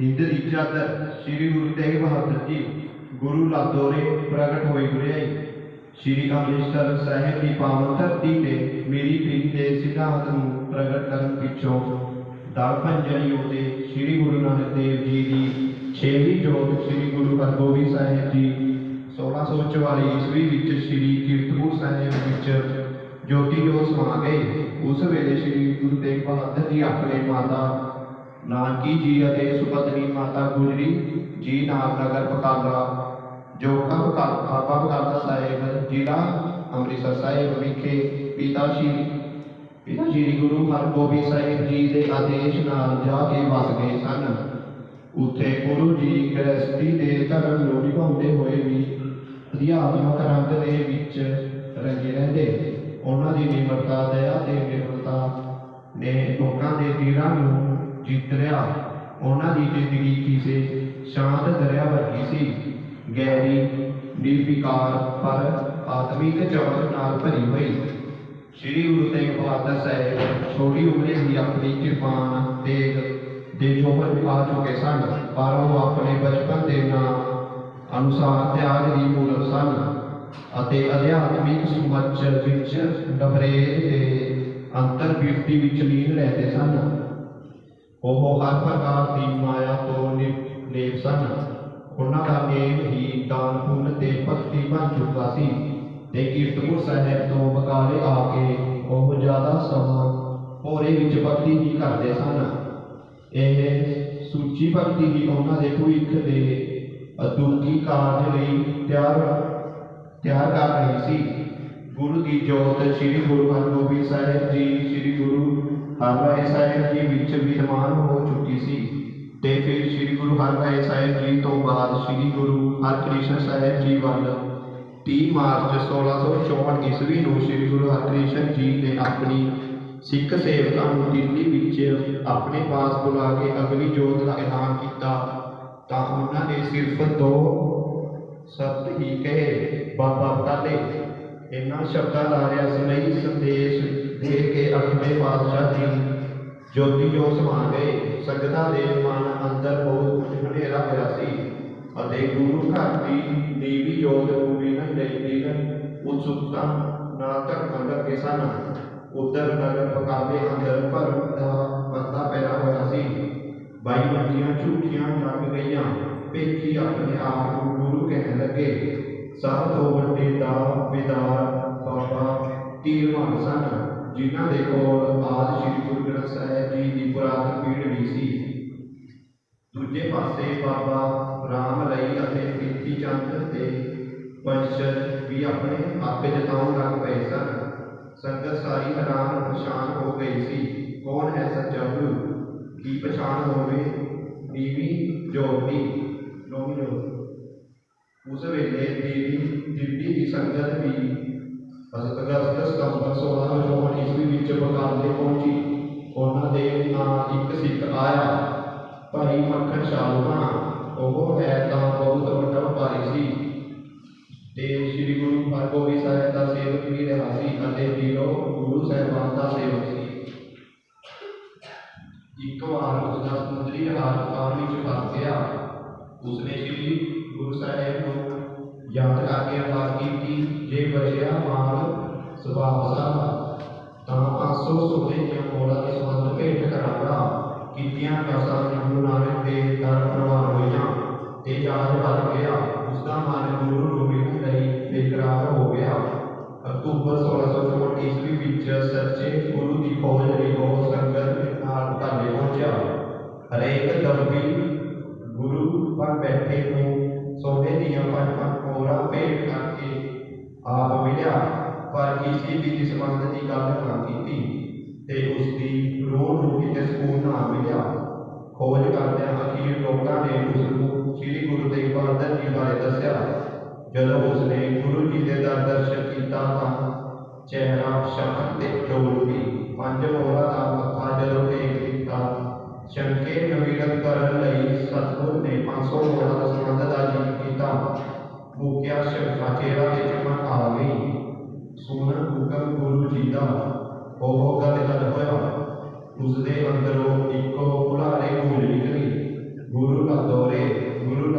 ਹਿੰਦ ਦੀ ਚਾਦਰ ਸ੍ਰੀ ਗੁਰੂ ਤੇਗ ਬਹਾਦਰ ਜੀ ਗੁਰੂ ਲਾਦੋਰੇ ਪ੍ਰਗਟ ਹੋਈ ਗੁਰਿਆਈ ਸ੍ਰੀ ਅੰਮ੍ਰਿਤਸਰ ਸਾਹਿਬ ਦੀ ਪਾਵਨ ਧਰਤੀ ਤੇ ਮੇਰੀ ਪ੍ਰੀਤ ਦੇ ਸਿਧਾਂਤ ਨੂੰ ਪ੍ਰਗਟ ਕਰਨ ਪਿੱਛੋਂ ਦਲ ਭੰਜਣੀ ਉਤੇ ਸ੍ਰੀ ਗੁਰੂ ਨਾਨਕ ਦੇਵ ਜੀ ਦੀ ਛੇਵੀਂ ਜੋਤ ਸ੍ਰੀ ਗੁਰੂ ਹਰਗੋਬਿੰਦ ਸਾਹਿਬ ਜੀ 1644 ਈਸਵੀ ਵਿੱਚ ਸ੍ਰੀ ਕੀਰਤਪੁਰ ਸਾਹਿਬ ਵਿੱਚ ਜੋਤੀ ਜੋਤ ਸਮਾ ਗਏ। ਉਸ ਵੇਲੇ ਸ੍ਰੀ ਗੁਰੂ ਤੇਗ ਬਹਾਦਰ ਜੀ ਆਪਣੇ ਮਾਤਾ ਨਾਨਕੀ ਜੀ ਅਤੇ ਸੁਪਤਨੀ ਮਾਤਾ ਗੁਜਰੀ ਜੀ ਨਾਮ ਨਗਰ ਪਕਾਲਾ ਜੋ ਕਬ ਬਾਬਾ ਬਕਾਲਾ ਸਾਹਿਬ, ਜ਼ਿਲ੍ਹਾ ਅੰਮ੍ਰਿਤਸਰ ਸਾਹਿਬ ਵਿਖੇ ਪਿਤਾ ਸ਼੍ਰੀ ਪਿਤਾ ਸ਼੍ਰੀ ਗੁਰੂ ਹਰਗੋਬਿੰਦ ਸਾਹਿਬ ਜੀ ਦੇ ਆਦੇਸ਼ ਨਾਲ ਜਾ ਕੇ ਵਸ ਗਏ ਸਨ। ਉੱਥੇ ਗੁਰੂ ਜੀ ਗ੍ਰਸਤੀ ਦੇ ਧਰਮ ਨੂੰ ਨਿਭਾਉਂਦੇ ਹੋਏ ਵੀ ਅਧਿਆਤਮਕ ਰੰਗ ਦੇ ਵਿੱਚ ਰੰਗੇ ਰਹਿੰਦੇ। ਉਹਨਾਂ ਦੀ ਨਿਮਰਤਾ, ਦਇਆ ਤੇ ਨਿਰਮਲਤਾ ਨੇ ਲੋਕਾਂ ਦੇ ਦਿਲਾਂ ਨੂੰ ਜਿੱਤ ਲਿਆ। ਉਹਨਾਂ ਦੀ ਜ਼ਿੰਦਗੀ ਕਿਸੇ ਸ਼ਾਂਤ ਦਰਿਆ ਵਰਗੀ ਸੀ। ਗਹਿਰੀ ਨਿਰਵਿਕਾਰ ਪਰ ਆਤਮਿਕ ਚਮਕ ਨਾਲ ਭਰੀ ਹੋਈ। ਸ੍ਰੀ ਗੁਰੂ ਤੇਗ ਬਹਾਦਰ ਸਾਹਿਬ ਛੋਟੀ ਉਮਰੇ ਹੀ ਆਪਣੀ ਕਿਰਪਾਨ, ਤੇਗ ਦੇ ਜੋਹਰ ਵਿਖਾ ਚੁੱਕੇ ਸਨ, ਪਰ ਉਹ ਆਪਣੇ ਬਚਪਨ ਦੇ ਨਾਂ ਅਨੁਸਾਰ ਤਿਆਗ ਦੀ ਮੂਰਤ ਸਨ ਅਤੇ ਅਧਿਆਤਮਿਕ ਸੁਮੱਚ ਵਿੱਚ ਡਬਰੇਜ ਦੇ ਅੰਤਰ ਬਿਰਤੀ ਵਿੱਚ ਲੀਨ ਰਹਿੰਦੇ ਸਨ। ਉਹ ਹਰ ਪ੍ਰਕਾਰ ਦੀ ਮਾਇਆ ਤੋਂ ਨਿਰਲੇਪ ਸਨ ਉਹਨਾਂ ਦਾ ਨੇਮ ਹੀ ਦਾਨ ਪੁੰਨ ਤੇ ਭਗਤੀ ਬਣ ਚੁੱਕਾ ਸੀ। ਤੇ ਕੀਰਤਪੁਰ ਸਾਹਿਬ ਤੋਂ ਬਕਾਲੇ ਆ ਕੇ ਉਹ ਜ਼ਿਆਦਾ ਸਮਾਂ ਭੋਰੇ ਵਿੱਚ ਭਗਤੀ ਹੀ ਕਰਦੇ ਸਨ। ਇਹ ਸੂਚੀ ਭਗਤੀ ਹੀ ਉਹਨਾਂ ਦੇ ਭਵਿੱਖ ਦੇ ਅਦੁੱਗੀ ਕਾਰਜ ਲਈ ਤਿਆਰ ਤਿਆਰ ਕਰ ਰਹੀ ਸੀ। ਗੁਰੂ ਦੀ ਜੋਤ ਸ੍ਰੀ ਗੁਰੂ ਹਰਗੋਬਿੰਦ ਸਾਹਿਬ ਜੀ, ਸ੍ਰੀ ਗੁਰੂ ਹਰਰਾਏ ਸਾਹਿਬ ਜੀ ਵਿੱਚ ਵਿਦਮਾਨ ਹੋ ਚੁੱਕੀ ਸੀ ਤੇ ਫਿਰ ਸ੍ਰੀ ਗੁਰੂ ਹਰਰਾਏ ਸਾਹਿਬ ਜੀ ਤੋਂ ਬਾਅਦ ਸ੍ਰੀ ਗੁਰੂ ਹਰਕ੍ਰਿਸ਼ਨ ਸਾਹਿਬ ਜੀ ਵੱਲ 30 ਮਾਰਚ 1664 ਈਸਵੀ ਨੂੰ ਸ੍ਰੀ ਗੁਰੂ ਹਰਕ੍ਰਿਸ਼ਨ ਜੀ ਨੇ ਆਪਣੀ ਸਿੱਖ ਸੇਵਕਾਂ ਨੂੰ ਦਿੱਲੀ ਵਿੱਚ ਆਪਣੇ ਪਾਸ ਬੁਲਾ ਕੇ ਅਗਲੀ ਜੋਤ ਦਾ ਐਲਾਨ ਕੀਤਾ ਤਾਂ ਉਹਨਾਂ ਨੇ ਸਿਰਫ ਦੋ ਸ਼ਬਦ ਹੀ ਕਹੇ, ਬਾਬਾ ਬਟਾਲੇ ਇਹਨਾਂ ਸ਼ਬਦਾਂ ਦਾ ਰਹੱਸਮਈ ਸੰਦੇਸ਼ ਦੇ ਕੇ ਅਠਵੇਂ ਪਾਤਸ਼ਾਹ ਜੀ ਜੋਤੀ ਜੋ ਸਮਾ ਗਏ, ਸੰਗਤਾਂ ਦੇ ਮਨ ਅੰਦਰ ਬਹੁਤ ਹਨੇਰਾ ਹੋਇਆ ਸੀ ਅਤੇ ਗੁਰੂ ਘਰ ਦੀ ਦੇਵੀ ਜੋਤ ਨੂੰ ਵੇਖਣ ਲਈ ਦਿਲ ਉਤਸੁਕਤਾ ਨਾਲ ਧੜਕਣ ਲੱਗੇ ਸਨ। ਉਧਰ ਨਗਰ ਪਕਾਵੇ ਅੰਦਰ ਭਰਮ ਦਾ ਬੰਦਾ ਪੈਦਾ ਹੋਇਆ ਸੀ। ਬਾਈ ਮੰਡੀਆਂ ਝੂਠੀਆਂ ਲੱਗ ਗਈਆਂ। ਪੇਕੀ ਆਪਣੇ ਆਪ ਨੂੰ ਗੁਰੂ ਕਹਿਣ ਲੱਗੇ। ਸਭ ਤੋਂ ਵੱਡੇ ਦਾ ਬਾਬਾ ਤੀਰਮਾਨ ਸਨ ਜਿਨ੍ਹਾਂ ਦੇ ਕੋਲ ਆਦ ਸ੍ਰੀ ਗੁਰੂ ਗ੍ਰੰਥ ਸਾਹਿਬ ਜੀ ਦੀ ਪੁਰਾਤਨ ਪੀੜ ਵੀ ਸੀ। ਦੂਜੇ ਪਾਸੇ ਬਾਬਾ ਰਾਮ ਲਈ ਅਤੇ ਪ੍ਰੀਤੀ ਚੰਦ ਤੇ ਪੰਚਰ ਵੀ ਆਪਣੇ ਆਪੇ ਜਤਾਉਣ ਲੱਗ ਪਏ ਸਨ। ਸੰਗਤ ਸਾਰੀ ਹੈਰਾਨ ਪਛਾਣ ਹੋ ਗਈ ਸੀ। ਕੌਣ ਹੈ ਸੱਚਾ ਗੁਰੂ? ਕੀ ਪਛਾਣ ਹੋਵੇ? ਨੀਵੀਂ ਜੋਤੀ। ਨੌਵੀਂ ਜੋਤ। ਉਸ ਵੇਲੇ ਦੇਵੀ ਦਿੱਲੀ ਦੀ ਸੰਗਤ ਵੀ ਅਗਸਤ ਸਤੰਬਰ 1664 ਈਸਵੀ ਵਿੱਚ ਬਕਾਲੇ ਪਹੁੰਚੀ। ਉਹਨਾਂ ਦੇ ਨਾਲ ਇੱਕ ਸਿੱਖ ਆਇਆ, ਭਾਈ ਮੱਖਣ ਸ਼ਾਹੂਆਂ ਉਹ ਹੈ ਤਾਂ ਬਹੁਤ ਵੱਡਾ ਵਪਾਰੀ ਸੀ ਤੇ ਸ੍ਰੀ ਗੁਰੂ ਹਰਗੋਬਿੰਦ ਸਾਹਿਬ ਦਾ ਸੇਵਕ ਵੀ ਰਿਹਾ ਸੀ ਅਤੇ ਦਿਲੋਂ ਗੁਰੂ ਸਾਹਿਬਾਨ ਦਾ ਸੇਵਕ ਸੀ। ਇੱਕ ਵਾਰ ਉਸ ਦਾ ਸਮੁੰਦਰੀ ਜਹਾਜ਼ ਤੂਫਾਨ ਵਿੱਚ ਫਸ ਗਿਆ। ਉਸਨੇ ਸ੍ਰੀ ਗੁਰੂ ਸਾਹਿਬ ਨੂੰ ਯਾਦ ਕਰਕੇ ਅਰਦਾਸ ਕੀਤੀ ਜੇ ਬਚਿਆ ਮਾਲ ਸੁਭਾਅ ਸਾਹਿਬ ਤਾਂ ਆਸੋ ਸੋਨੇ ਦੀਆਂ ਮੋੜਾਂ ਦੇ ਸੰਬੰਧ ਭੇਟ ਕਰਾਂਗਾ ਕੀਤੀਆਂ ਕਸਾਂ ਗੁਰੂ ਨਾਨਕ ਦੇ ਦਰ ਪ੍ਰਵਾਨ ਹੋਈਆਂ ਤੇ ਜਹਾਜ਼ ਭਰ ਗਿਆ ਉਸ ਦਾ ਮਨ ਗੁਰੂ ਨੂੰ ਮਿਲਣ ਲਈ ਬੇਕਰਾਰ ਹੋ ਗਿਆ ਅਕਤੂਬਰ 1664 ਈਸਵੀ ਵਿੱਚ ਸੱਚੇ ਗੁਰੂ ਦੀ ਖੋਜ ਲਈ ਉਹ ਸੰਗਤ ਨਾਲ ਧਾਲੇ ਪਹੁੰਚਿਆ ਹਰੇਕ ਦਰਬੀ ਗੁਰੂ ਪਰ ਬੈਠੇ ਨੂੰ ਸੋਨੇ ਦੀਆਂ ਪੰਜ ਪੰਜ ਮੋਹਰਾਂ ਭੇਟ ਕਰਕੇ ਆਪ ਮਿਲਿਆ ਪਰ ਕਿਸੇ ਵੀ ਇਸ ਸੰਬੰਧ ਦੀ ਗੱਲ ਨਾ ਕੀਤੀ ਤੇ ਉਸ ਦੀ ਰੂਹ ਨੂੰ ਕਿਤੇ ਸਕੂਨ ਨਾ ਮਿਲਿਆ ਖੋਜ ਕਰਦਿਆਂ ਅਖੀਰ ਲੋਕਾਂ ਨੇ ਉਸ ਨੂੰ ਸ੍ਰੀ ਗੁਰੂ ਤੇਗ ਬਹਾਦਰ ਜੀ ਬਾਰੇ ਦੱਸਿਆ ਜਦੋਂ ਉਸਨੇ ਗੁਰੂ ਜੀ ਦੇ ਦਰ ਦਰਸ਼ਨ ਕੀਤਾ ਤਾਂ ਚਿਹਰਾ ਸ਼ਕਲ ਤੇ ਡੋਲ ਗਈ ਪੰਜ ਮੋਹਰਾਂ ਦਾ ਮੱਥਾ ਜਦੋਂ ਟੇਕ ਦਿੱਤਾ ਸ਼ੰਕੇ ਨਵੀਨਤ ਕਰਨ ਲਈ ਸਤਿਗੁਰ ਨੇ 500 ਮੋਹਰਾਂ ਦਾ ਸੰਬੰਧ ਦਾ ਜੀਵ ਕੀਤਾ ਮੁਕਿਆ ਸ਼ੰਕਾ ਚਿਹਰਾ ਤੇ ਚਮਕ ਆ ਗਈ ਸੁਣਨ ਹੁਕਮ ਗੁਰੂ ਜੀ ਦਾ ਉਹ ਗੱਲ ਕਰ ਹੋਇਆ। ਉਸ ਦੇ ਅੰਦਰੋਂ ਇੱਕੋ ਭੁਲਾਰੇ ਗੂੰਜ ਨਿਕਲੀ, ਗੁਰੂ ਲਾਦੋਰੇ ਗੁਰੂ